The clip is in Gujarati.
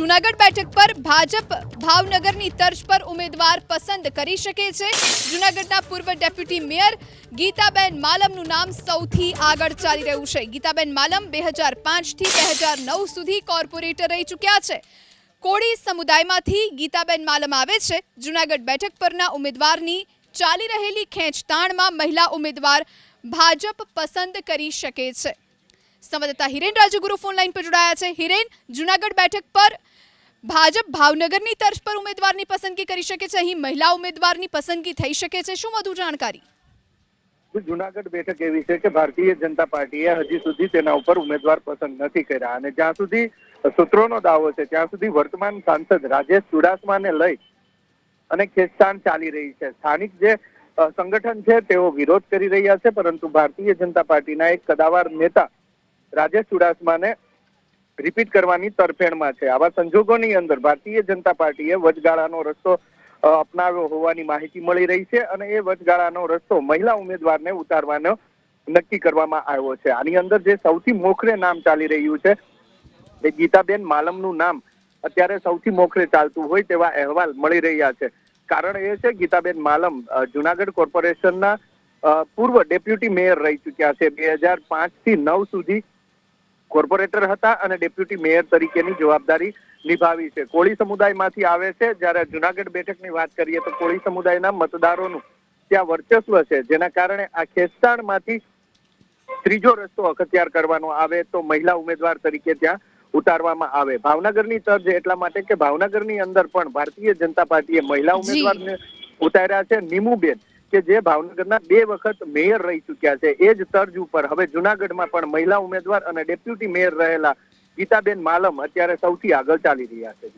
જુનાગઢ બેઠક પર ભાજપ ભાવનગરની તર્જ પર ઉમેદવાર પસંદ કરી શકે છે. જુનાગઢના પૂર્વ ડેપ્યુટી મેયર ગીતાબેન માલમનું નામ સૌથી આગળ ચાલી રહ્યું છે. ગીતાબેન માલમ બે હજાર પાંચથી બે હજાર નવ સુધી કોર્પોરેટર રહી ચૂક્યા છે. કોળી સમુદાયમાંથી ગીતાબેન માલમ આવે છે. જુનાગઢ બેઠક પરના ઉમેદવારની ચાલી રહેલી ખેંચતાણમાં મહિલા ઉમેદવાર ભાજપ પસંદ કરી શકે છે. સંવાદદાતા હિરેન રાજગુરુ ફોન લાઈન પર જોડાયા છે. હિરેન, જુનાગઢ બેઠક પર ભાજપ ભાવનગરની તર્જ પર ઉમેદવારની પસંદગી કરી શકે છે? અહીં મહિલા ઉમેદવારની પસંદગી થઈ શકે છે? શું વધુ જાણકારી? જુનાગઢ બેઠક એવી છે કે ભારતીય જનતા પાર્ટીએ હજી સુધી તેના ઉપર ઉમેદવાર પસંદ નથી કર્યા અને જ્યાં સુધી સૂત્રોનો દાવો છે, ત્યાં સુધી વર્તમાન સાંસદ રાજેશ ચુડાસમાને લઈ અને ખેંચતાણ ચાલી રહી છે. સ્થાનિક જે સંગઠન છે, તેઓ વિરોધ કરી રહ્યા છે, પરંતુ ભારતીય જનતા પાર્ટીના એક કદાવાર નેતા રાજેશ ચુડાસમાને રિપીટ કરવાની તરફેણમાં છે. આવા સંજોગોની અંદર ભારતીય જનતા પાર્ટીએ વચગાળાનો રસ્તો અપનાવ્યો હોવાની માહિતી મળી રહી છે અને એ વચગાળાનો રસ્તો મહિલા ઉમેદવારને ઉતારવાનો નક્કી કરવામાં આવ્યો છે. આની અંદર જે સૌથી મોખરે નામ ચાલી રહ્યું છે, એ ગીતાબેન માલમનું નામ અત્યારે સૌથી મોખરે ચાલતું હોય તેવા અહેવાલ મળી રહ્યા છે. કારણ એ છે, ગીતાબેન માલમ જુનાગઢ કોર્પોરેશનના પૂર્વ ડેપ્યુટી મેયર રહી ચૂક્યા છે. બે હજાર પાંચથી નવ સુધી કોર્પોરેટર હતા અને ડેપ્યુટી મેયર તરીકેની જવાબદારી નિભાવી છે. કોળી સમુદાયમાંથી આવે છે. જ્યારે જુનાગઢ બેઠકની વાત કરીએ તો કોળી સમુદાયના મતદારોનું ત્યાં વર્ચસ્વ છે. જેના કારણે આ ખેસ્તાણમાંથી ત્રીજો રસ્તો અખત્યાર કરવાનો આવે તો મહિલા ઉમેદવાર તરીકે ત્યાં ઉતારવામાં આવે. ભાવનગરની તર્જ એટલા માટે કે ભાવનગરની અંદર પણ ભારતીય જનતા પાર્ટીએ મહિલા. ઉમેદવારને ઉતાર્યા છે. નીમુબેન કે જે ભાવનગરના બે વખત મેયર રહી ચૂક્યા છે, એ જ તર્જ ઉપર હવે જુનાગઢમાં પણ મહિલા ઉમેદવાર અને ડેપ્યુટી મેયર રહેલા ગીતાબેન માલમ અત્યારે સૌથી આગળ ચાલી રહ્યા છે.